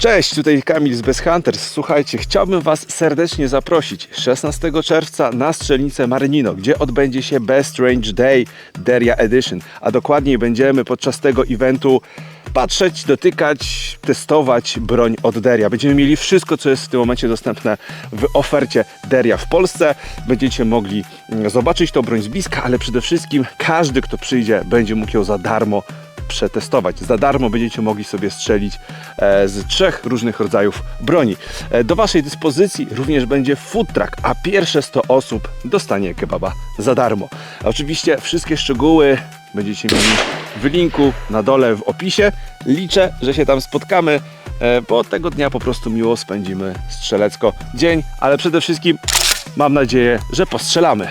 Cześć, tutaj Kamil z Best Hunters. Słuchajcie, chciałbym Was serdecznie zaprosić 16 czerwca na strzelnicę Marinino, gdzie odbędzie się Best Range Day Deria Edition. A dokładniej będziemy podczas tego eventu patrzeć, dotykać, testować broń od Deria. Będziemy mieli wszystko, co jest w tym momencie dostępne w ofercie Deria w Polsce. Będziecie mogli mm, zobaczyć tą broń z bliska, ale przede wszystkim każdy, kto przyjdzie, będzie mógł ją za darmo przetestować. Za darmo będziecie mogli sobie strzelić e, z trzech różnych rodzajów broni. E, Do Waszej dyspozycji również będzie food truck, a pierwsze 100 osób dostanie kebaba za darmo. Oczywiście wszystkie szczegóły będziecie mieli w linku na dole w opisie. Liczę, że się tam spotkamy, e, bo tego dnia po prostu miło spędzimy strzelecko dzień, ale przede wszystkim mam nadzieję, że postrzelamy.